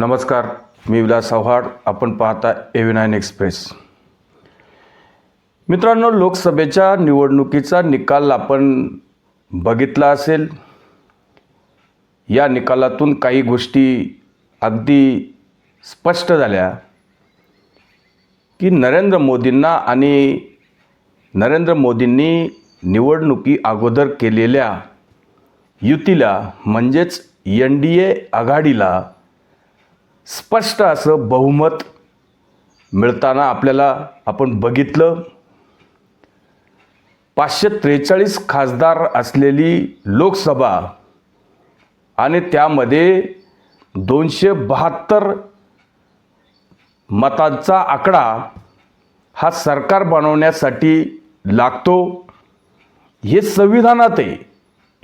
नमस्कार मी विलास चव्हाण. आपण पाहता एव्ही नाईन एक्सप्रेस मित्रांनो लोकसभेच्या निवडणुकीचा निकाल आपण बघितला असेल. या निकालातून काही गोष्टी अगदी स्पष्ट झाल्या. की नरेंद्र मोदींना आणि नरेंद्र मोदींनी निवडणुकी अगोदर केलेल्या युतीला म्हणजेच एन डी ए आघाडीला स्पष्ट असं बहुमत मिळताना आपल्याला आपण बघितलं. पाचशे त्रेचाळीस खासदार असलेली लोकसभा आणि त्यामध्ये दोनशे बहात्तर मतांचा आकडा हा सरकार बनवण्यासाठी लागतो. हे संविधानात आहे.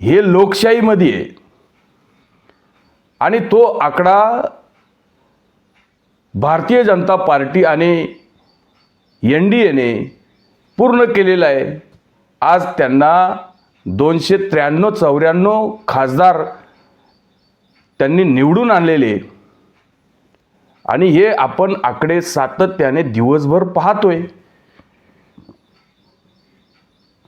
हे लोकशाहीमध्ये आहे. आणि तो आकडा भारतीय जनता पार्टी आणि एन डी एने पूर्ण केलेलं आहे. आज त्यांना दोनशे त्र्याण्णव चौऱ्याण्णव खासदार त्यांनी निवडून आणलेले आणि हे आपण आकडे सातत्याने दिवसभर पाहतोय.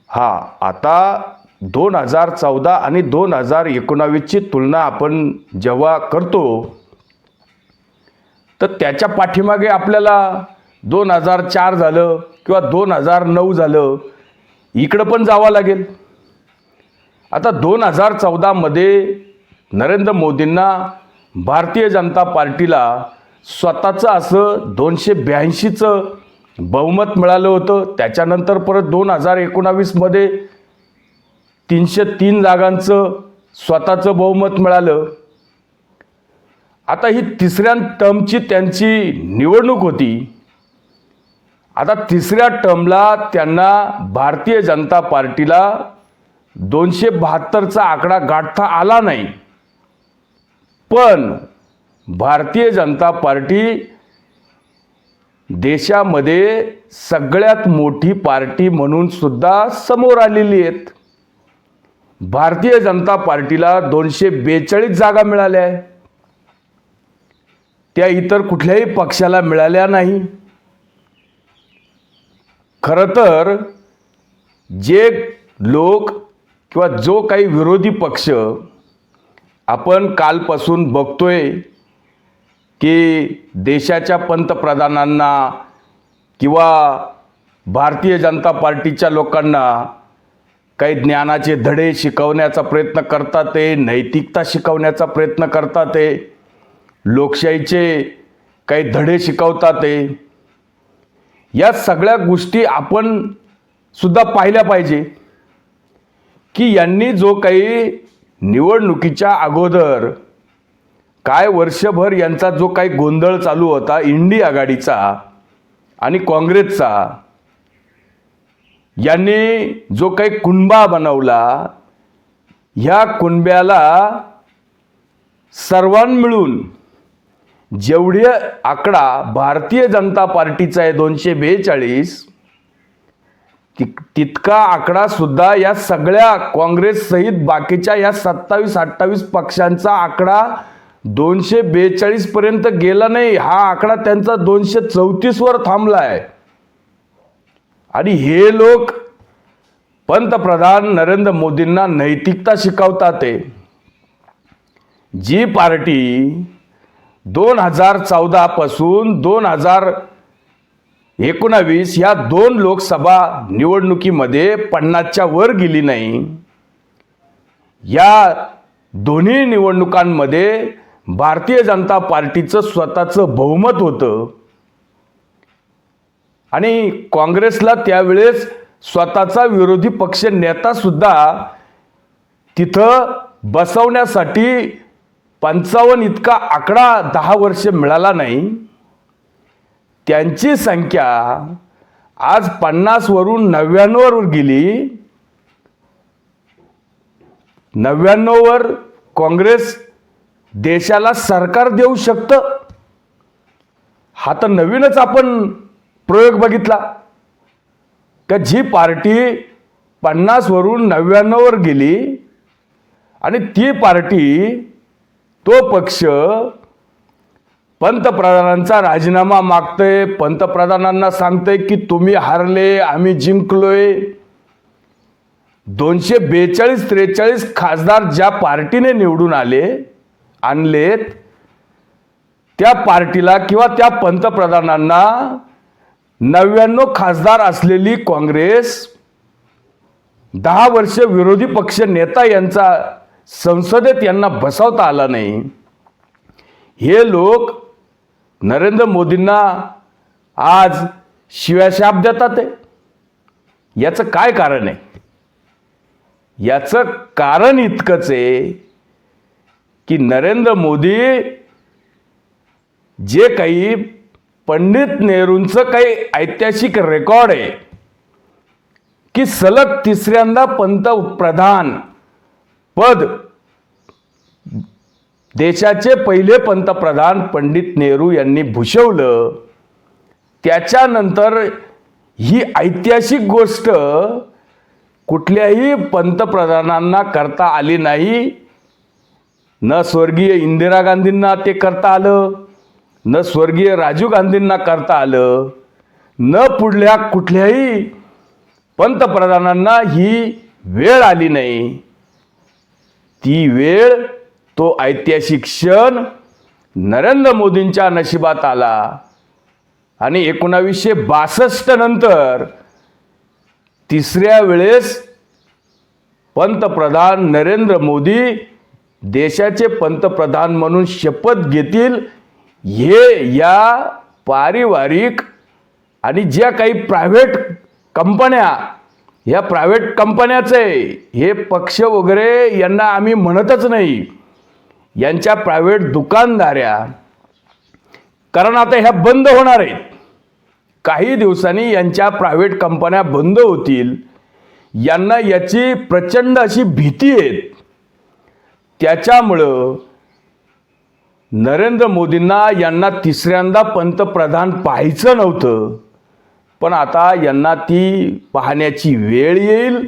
हा आता दोन हजार चौदा आणि दोन हजार एकोणावीसची तुलना आपण जेव्हा करतो तर त्याच्या पाठीमागे आपल्याला दोन हजार चार झालं किंवा दोन हजार नऊ झालं इकडं पण जावं लागेल. आता दोन हजार चौदामध्ये नरेंद्र मोदींना भारतीय जनता पार्टीला स्वतःचं असं दोनशे ब्याऐंशीचं बहुमत मिळालं होतं. त्याच्यानंतर परत दोन हजार एकोणावीसमध्ये तीनशे तीन जागांचं स्वतःचं बहुमत मिळालं. आता ही तिसऱ्या टर्मची त्यांची निवडणूक होती. आता तिसऱ्या टर्मला त्यांना भारतीय जनता पार्टीला दोनशे बहात्तरचा आकडा गाठता आला नाही. पण भारतीय जनता पार्टी देशामध्ये सगळ्यात मोठी पार्टी म्हणून सुद्धा समोर आलेली आहेत. भारतीय जनता पार्टीला दोनशे बेचाळीस जागा मिळाल्या आहे त्या इतर कुठल्याही पक्षाला मिळाल्या नाही. खरं तर जे लोक किंवा जो काही विरोधी पक्ष आपण कालपासून बघतोय की देशाच्या पंतप्रधानांना किंवा भारतीय जनता पार्टीच्या लोकांना काही ज्ञानाचे धडे शिकवण्याचा प्रयत्न करतात ते नैतिकता शिकवण्याचा प्रयत्न करतात ते लोकशाहीचे काही धडे शिकवतात ते या सगळ्या गोष्टी आपण सुद्धा पाहिल्या पाहिजे. की यांनी जो काही निवडणुकीच्या अगोदर काय वर्षभर यांचा जो काही गोंधळ चालू होता इंडी आघाडीचा आणि काँग्रेसचा यांनी जो काही कुणबा बनवला ह्या कुणब्याला सर्वां मिळून जेवढे आकडा भारतीय जनता पार्टीचा आहे दोनशे बेचाळीस तितका आकडा सुद्धा या सगळ्या काँग्रेस सहित बाकीच्या या सत्तावीस अठ्ठावीस पक्षांचा आकडा दोनशे बेचाळीस पर्यंत गेला नाही. हा आकडा त्यांचा दोनशे चौतीस वर थांबला आहे आणि हे लोक पंतप्रधान नरेंद्र मोदींना नैतिकता शिकवतात जी पार्टी दोन हजार चौदापासून दोन हजार एकोणावीस या दोन लोकसभा निवडणुकीमध्ये पन्नासच्या वर गेली नाही. या दोन्ही निवडणुकांमध्ये भारतीय जनता पार्टीचं स्वतःचं बहुमत होतं. आणि काँग्रेसला त्यावेळेस स्वतःचा विरोधी पक्ष नेतासुद्धा तिथं बसवण्यासाठी पंचावन्न इतका आकडा दहा वर्ष मिळाला नाही. त्यांची संख्या आज पन्नासवरून नव्याण्णववर गेली. नव्याण्णववर काँग्रेस देशाला सरकार देऊ शकतं. हा तर नवीनच आपण प्रयोग बघितला. का जी पार्टी पन्नासवरून नव्याण्णववर गेली आणि ती पार्टी तो पक्ष पंतप्रधानांचा राजीनामा मागतंय. पंतप्रधानांना सांगतंय की तुम्ही हारले आम्ही जिंकलोय. दोनशे बेचाळीस त्रेचाळीस खासदार ज्या पार्टीने निवडून आले आणलेत त्या पार्टीला किंवा त्या पंतप्रधानांना नव्याण्णव खासदार असलेली काँग्रेस दहा वर्ष विरोधी पक्ष नेता यांचा संसदेत यांना बसवता आला नाही. हे लोक नरेंद्र मोदींना आज शिव्याशाप देतात आहे. याचं काय कारण आहे? याचं कारण इतकंच आहे की नरेंद्र मोदी जे काही पंडित नेहरूंचं काही ऐतिहासिक रेकॉर्ड आहे की सलग तिसऱ्यांदा पंतप्रधान पद. देशाचे पहिले पंतप्रधान पंडित नेहरू यांनी भूषवलं. त्याच्यानंतर ही ऐतिहासिक गोष्ट कुठल्याही पंतप्रधानांना करता आली नाही. न स्वर्गीय इंदिरा गांधींना ते करता आलं. न स्वर्गीय राजीव गांधींना करता आलं. न पुढल्या कुठल्याही पंतप्रधानांना ही वेळ आली नाही. ती वेळ तो ऐतिहासिक क्षण नरेंद्र मोदींच्या नशिबात आला. आणि एकोणावीसशे बासष्ट नंतर तिसऱ्या वेळेस पंतप्रधान नरेंद्र मोदी देशाचे पंतप्रधान म्हणून शपथ घेतील हे या पारिवारिक आणि ज्या काही प्रायव्हेट कंपन्या ह्या प्रायव्हेट आहे. हे पक्ष वगैरे यांना आम्ही म्हणतच नाही. यांच्या प्रायव्हेट दुकानदाऱ्या कारण आता ह्या बंद होणार आहेत. काही दिवसांनी यांच्या प्रायव्हेट कंपन्या बंद होतील. यांना याची प्रचंड अशी भीती आहे. त्याच्यामुळं नरेंद्र मोदींना यांना तिसऱ्यांदा पंतप्रधान पाहायचं नव्हतं. पण आता यांना ती पाहण्याची वेळ येईल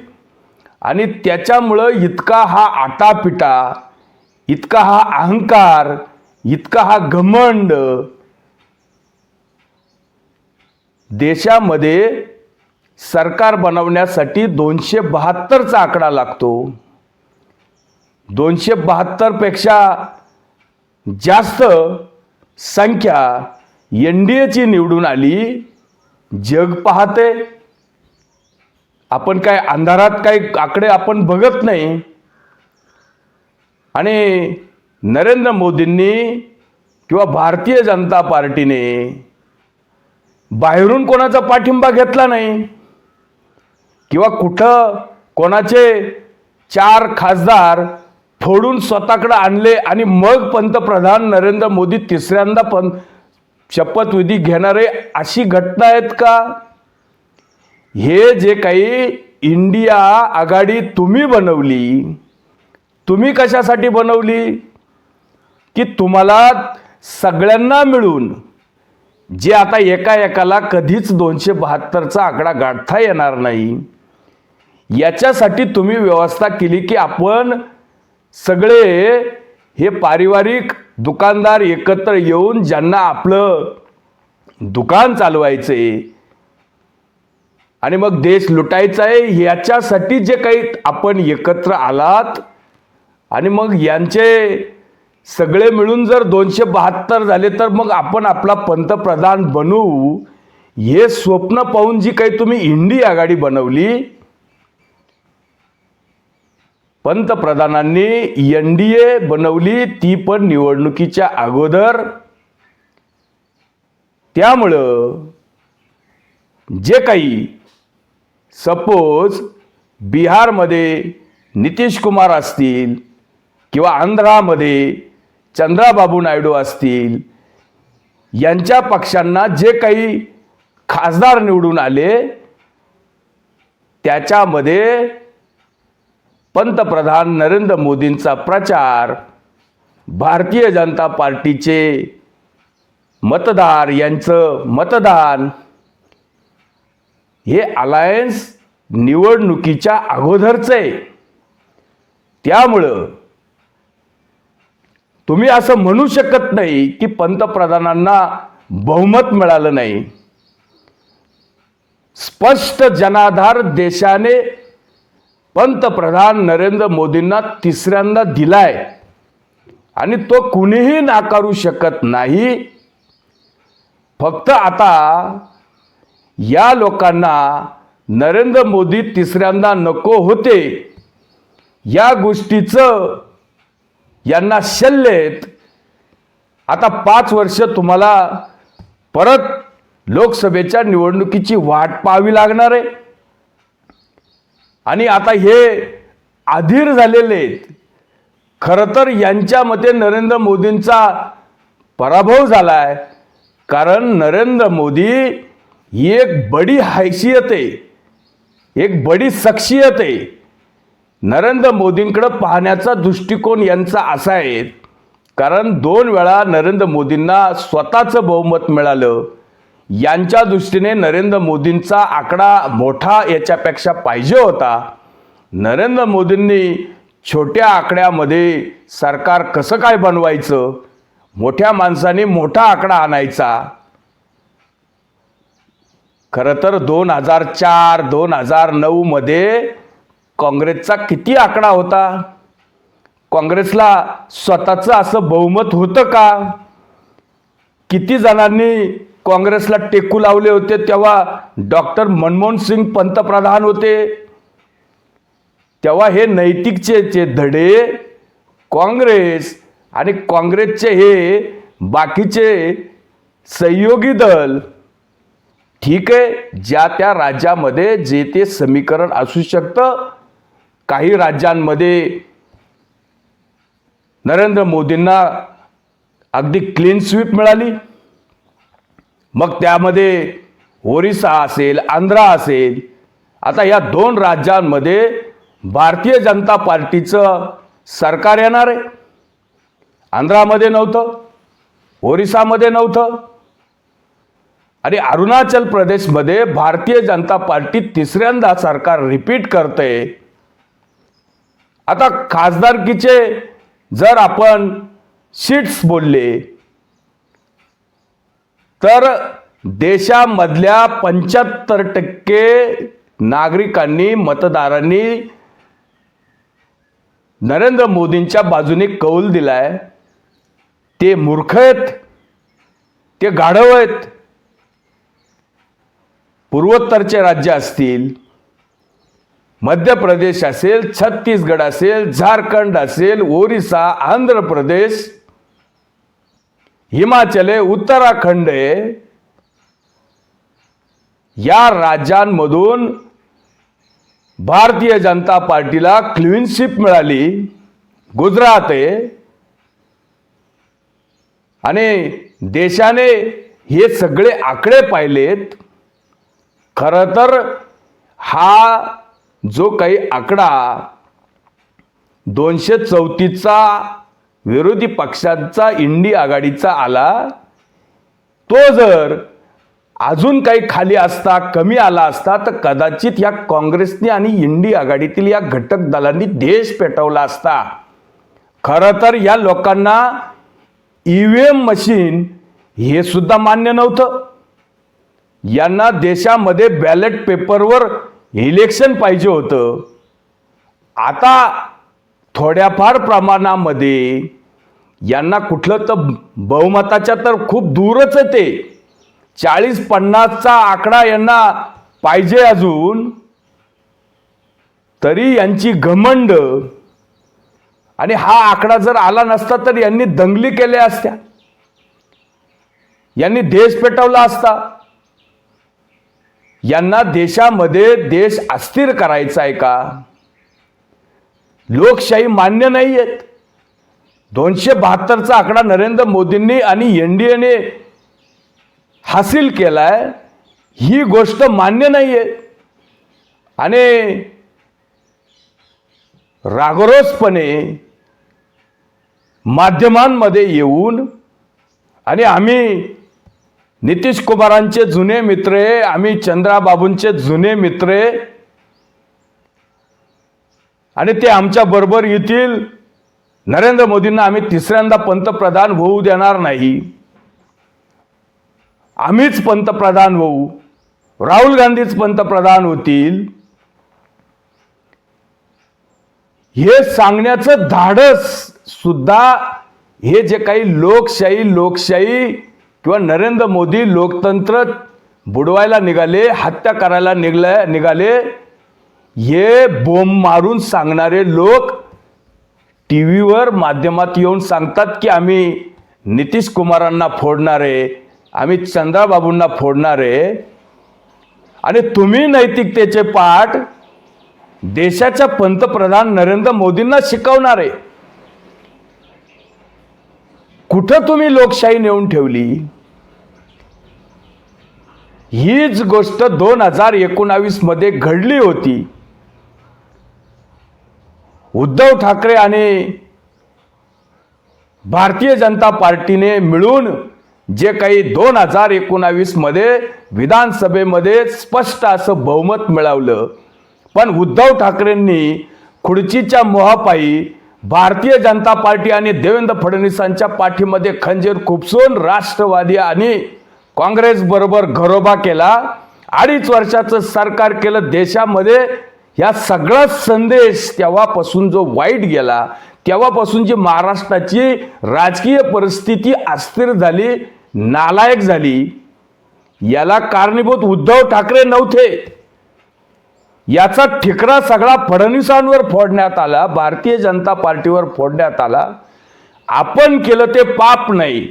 आणि त्याच्यामुळं इतका हा आटापिटा इतका हा अहंकार इतका हा घमंड देशामध्ये सरकार बनवण्यासाठी दोनशे बहात्तरचा आकडा लागतो. दोनशे बहात्तरपेक्षा जास्त संख्या एन डी एची निवडून आली. जग पाहते. आपण काय अंधारात काही आकडे आपण बघत नाही. आणि नरेंद्र मोदींनी किंवा भारतीय जनता पार्टीने बाहेरून कोणाचा पाठिंबा घेतला नाही. किंवा कुठं कोणाचे चार खासदार फोडून स्वतःकडे आणले आणि मग पंतप्रधान नरेंद्र मोदी तिसऱ्यांदा पण शपथविधी घेणारे अशी घटना आहेत का? हे जे काही इंडिया आघाडी तुम्ही बनवली तुम्ही कशासाठी बनवली? की तुम्हाला सगळ्यांना मिळून जे आता एका एकाला कधीच दोनशे बहात्तरचा आकडा गाठता येणार नाही याच्यासाठी तुम्ही व्यवस्था केली की आपण सगळे हे पारिवारिक दुकानदार एकत्र येऊन ज्यांना आपलं दुकान चालवायचं आहे आणि मग देश लुटायचा आहे याच्यासाठी जे काही आपण एकत्र आलात आणि मग यांचे सगळे मिळून जर दोनशे बहात्तर झाले तर मग आपण आपला पंतप्रधान बनवू हे स्वप्न पाहून जी काही तुम्ही इंडी आघाडी बनवली पंतप्रधानांनी एन डी ए बनवली ती पण निवडणुकीच्या अगोदर. त्यामुळं जे काही सपोज बिहारमध्ये नितीश कुमार असतील किंवा आंध्रामध्ये चंद्राबाबू नायडू असतील यांच्या पक्षांना जे काही खासदार निवडून आले त्याच्यामध्ये पंतप्रधान नरेंद्र मोदींचा प्रचार भारतीय जनता पार्टीचे मतदार यांचं मतदान हे अलायन्स निवडणुकीच्या अगोदरचं आहे त्यामुळं तुम्ही असं म्हणू शकत नाही की पंतप्रधानांना बहुमत मिळालं नाही. स्पष्ट जनाधार देशाने पंतप्रधान नरेंद्र मोदींना तिसऱ्यांदा दिलाय. आणि तो कुणीही नाकारू शकत नाही. फक्त आता या लोकांना नरेंद्र मोदी तिसऱ्यांदा नको होते. या गोष्टीचं यांना शल्यत आता पाच वर्ष तुम्हाला परत लोकसभेच्या निवडणुकीची वाट पाहावी लागणार आहे. आणि आता हे अधीर झालेले आहेत. खरं तर यांच्या मते नरेंद्र मोदींचा पराभव झाला आहे कारण नरेंद्र मोदी ही एक बडी हैसियत आहे. एक बडी सक्षियत आहे. नरेंद्र मोदींकडं पाहण्याचा दृष्टिकोन यांचा असा आहे. कारण दोन वेळा नरेंद्र मोदींना स्वतःचं बहुमत मिळालं. यांच्या दृष्टीने नरेंद्र मोदींचा आकडा मोठा याच्यापेक्षा पाहिजे होता. नरेंद्र मोदींनी छोट्या आकड्यामध्ये सरकार कसं काय बनवायचं? मोठ्या माणसाने मोठा आकडा आणायचा. खरं तर दोन हजार चार दोन हजार नऊमध्ये काँग्रेसचा किती आकडा होता? काँग्रेसला स्वतःचं असं बहुमत होतं का? किती जणांनी काँग्रेसला टेकू लावले होते तेव्हा डॉक्टर मनमोहन सिंग पंतप्रधान होते. तेव्हा हे नैतिकचे चे धडे काँग्रेस आणि काँग्रेसचे हे बाकीचे सहयोगी दल. ठीक आहे ज्या त्या राज्यामध्ये जे ते समीकरण असू शकतं काही राज्यांमध्ये नरेंद्र मोदींना अगदी क्लीन स्वीप मिळाली. मग त्यामध्ये ओरिसा असेल आंध्रा असेल आता या दोन राज्यांमध्ये भारतीय जनता पार्टीचं सरकार येणार आहे. आंध्रामध्ये नव्हतं ओरिसामध्ये नव्हतं. आणि अरुणाचल प्रदेशमध्ये भारतीय जनता पार्टी तिसऱ्यांदा सरकार रिपीट करते. आता खासदारकीचे जर आपण सीट्स बोलले तर देशामधल्या पंच्याहत्तर टक्के नागरिकांनी मतदारांनी नरेंद्र मोदींच्या बाजूने कौल दिलाय. ते मूर्ख आहेत ते गाढव आहेत. पूर्वोत्तरचे राज्य असतील मध्य प्रदेश असेल छत्तीसगड असेल झारखंड असेल ओरिसा आंध्र प्रदेश हिमाचल आहे उत्तराखंड आहे या राज्यांमधून भारतीय जनता पार्टीला क्लीनशिप मिळाली गुजरात. आहे आणि देशाने हे सगळे आकडे पाहिलेत. खरं तर हा जो काही आकडा दोनशे चौतीसचा विरोधी पक्षांचा इंडी आघाडीचा आला तो जर अजून काही खाली असता कमी आला असता तर कदाचित या काँग्रेसने आणि इंडी आघाडीतील या घटक दलांनी देश पेटवला असता. खरं तर या लोकांना ईव्हीएम मशीन हे सुद्धा मान्य नव्हतं. यांना देशामध्ये बॅलेट पेपरवर इलेक्शन पाहिजे होतं. आता थोड्याफार प्रमाणामध्ये यांना कुठलं तर बहुमताच्या तर खूप दूरच आहे ते. चाळीस पन्नासचा आकडा यांना पाहिजे अजून. तरी यांची घमंड आणि हा आकडा जर आला नसता तर यांनी दंगली केल्या असत्या. यांनी देश पेटवला असता. यांना देशामध्ये देश अस्थिर करायचा आहे का? लोकशाही मान्य नाही आहेत दोनशे बहात्तरचा आकडा नरेंद्र मोदींनी आणि एन डी एने हासिल केलाय ही गोष्ट मान्य नाही आहे आणि रागरोसपणे माध्यमांमध्ये येऊन आणि आम्ही नितीश कुमारांचे जुने मित्र आहे आम्ही चंद्राबाबूंचे जुने मित्र आहे आणि ते आमच्या बरोबर येतील. नरेंद्र मोदींना आम्ही तिसऱ्यांदा पंतप्रधान होऊ देणार नाही. आम्हीच पंतप्रधान होऊ. राहुल गांधीच पंतप्रधान होतील. हे सांगण्याचं धाडस सुद्धा हे जे काही लोकशाही लोकशाही किंवा नरेंद्र मोदी लोकतंत्र बुडवायला निघाले हत्या करायला निघाले निघाले हे बोंब मारून सांगणारे लोक टी व्हीवर माध्यमात येऊन सांगतात की आम्ही नितीश कुमारांना फोडणारे आम्ही चंद्राबाबूंना फोडणारे आणि तुम्ही नैतिकतेचे पाठ देशाच्या पंतप्रधान नरेंद्र मोदींना शिकवणारे कुठं तुम्ही लोकशाही नेऊन ठेवली? हीच गोष्ट दोन हजार एकोणावीसमध्ये घडली होती. उद्धव ठाकरे आणि भारतीय जनता पार्टीने मिळून जे काही दोन हजार एकोणावीसमध्ये विधानसभेमध्ये स्पष्ट असं बहुमत मिळवलं. पण उद्धव ठाकरेंनी खुर्चीच्या मोहापायी भारतीय जनता पार्टी आणि देवेंद्र फडणवीसांच्या पाठीमध्ये खंजीर खुपसून राष्ट्रवादी आणि काँग्रेसबरोबर घरोबा केला. अडीच वर्षाचं सरकार केलं. देशामध्ये या सगळा संदेश तेव्हापासून जो वाईट गेला तेव्हापासून जी महाराष्ट्राची राजकीय परिस्थिती अस्थिर झाली नालायक झाली याला कारणीभूत उद्धव ठाकरे नव्हते. याचा ठिकरा सगळा फडणवीसांवर फोडण्यात आला भारतीय जनता पार्टीवर फोडण्यात आला. आपण केलं ते पाप नाही.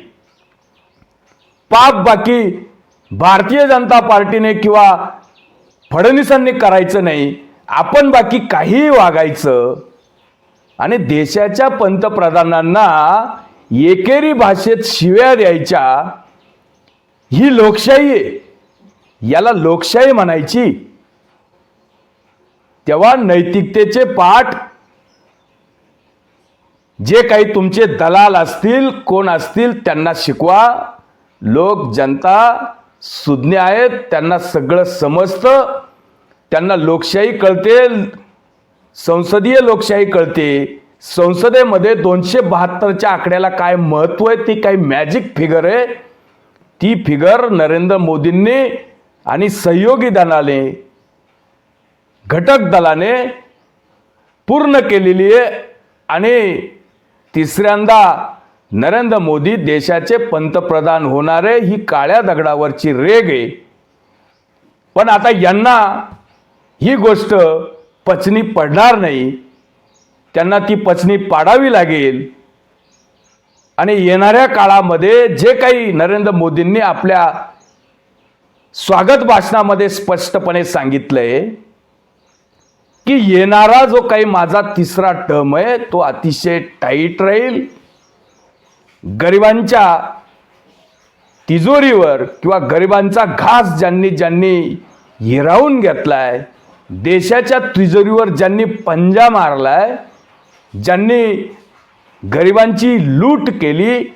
पाप बाकी भारतीय जनता पार्टीने किंवा फडणवीसांनी करायचं नाही. आपण बाकी काहीही वागायचं आणि देशाच्या पंतप्रधानांना एकेरी भाषेत शिव्या द्यायच्या ही लोकशाही आहे. याला लोकशाही म्हणायची. तेव्हा नैतिकतेचे पाठ जे काही तुमचे दलाल असतील कोण असतील त्यांना शिकवा. लोक जनता सुज्ञ आहेत त्यांना सगळं समजतं. त्यांना लोकशाही कळते संसदीय लोकशाही कळते. संसदेमध्ये दोनशे बहात्तरच्या आकड्याला काय महत्त्व आहे ती काही मॅजिक फिगर आहे. ती फिगर नरेंद्र मोदींनी आणि सहयोगी दलाने घटक दलाने पूर्ण केलेली आहे. आणि तिसऱ्यांदा नरेंद्र मोदी देशाचे पंतप्रधान होणारे ही काळ्या दगडावरची रेग आहे. पण आता यांना ही गोष्ट पचनी पडणार नाही. त्यांना ती पचनी पाडावी लागेल. आणि येणाऱ्या काळामध्ये जे काही नरेंद्र मोदींनी आपल्या स्वागत भाषणामध्ये स्पष्टपणे सांगितलंय की येणारा जो काही माझा तिसरा टर्म आहे तो अतिशय टाईट राहील. गरिबांच्या तिजोरीवर किंवा गरिबांचा घास ज्यांनी ज्यांनी हिरावून घेतलाय देशाच्या तिजोरीवर ज्यांनी पंजा मारलाय ज्यांनी गरिबांची लूट केली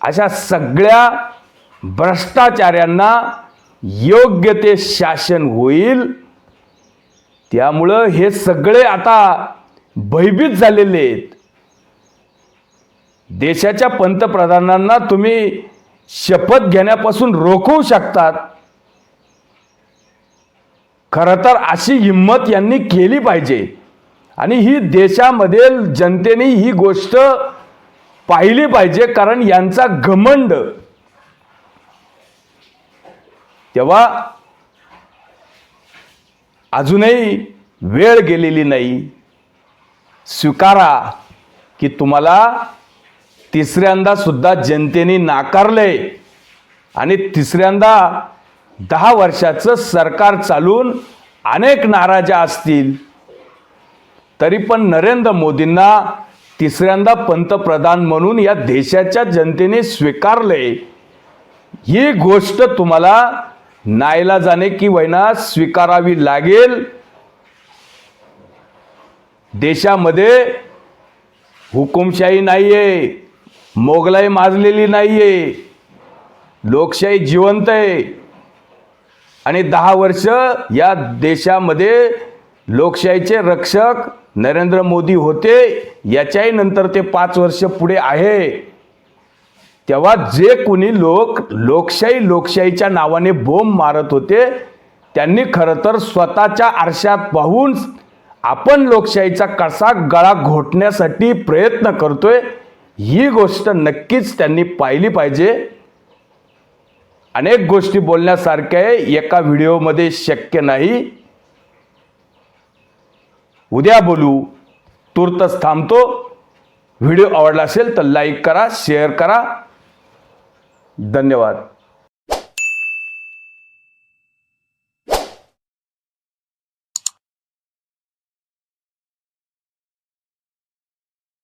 अशा सगळ्या भ्रष्टाचार्यांना योग्य ते शासन होईल. त्यामुळं हे सगळे आता भयभीत झालेले आहेत. देशाच्या पंतप्रधानांना तुम्ही शपथ घेण्यापासून रोखवू शकतात. खरं तर अशी हिंमत यांनी केली पाहिजे. आणि ही देशामधील जनतेने ही गोष्ट पाहिली पाहिजे कारण यांचा घमंड. तेव्हा अजूनही वेळ गेलेली नाही. स्वीकारा की तुम्हाला तिसऱ्यांदा सुद्धा जनतेने नाकारले. आणि तिसऱ्यांदा दहा वर्षाचं सरकार चालून अनेक नाराजा असतील. तरी पण नरेंद्र मोदींना तिसऱ्यांदा पंतप्रधान म्हणून या देशाच्या जनतेने स्वीकारले. ही गोष्ट तुम्हाला नायला जाणे की वैना स्वीकारावी लागेल. देशामध्ये हुकुमशाही नाहीये मोगलाई माजलेली नाहीये. लोकशाही जिवंत आहे. आणि दहा वर्ष या देशामध्ये लोकशाहीचे रक्षक नरेंद्र मोदी होते याच्याही नंतर ते पाच वर्ष पुढे आहे. तेव्हा जे कोणी लोक लोकशाही लोकशाहीच्या नावाने बोंब मारत होते त्यांनी खरं तर स्वतःच्या आरशात पाहून आपण लोकशाहीचा कसा गळा घोटण्यासाठी प्रयत्न करतोय ही गोष्ट नक्कीच त्यांनी पाहिली पाहिजे. अनेक गोष्टी बोलण्यासारख्या आहे एका व्हिडिओमध्ये शक्य नाही. उद्या बोलू तुर्तच थांबतो. व्हिडिओ आवडला असेल तर लाईक करा शेअर करा. धन्यवाद.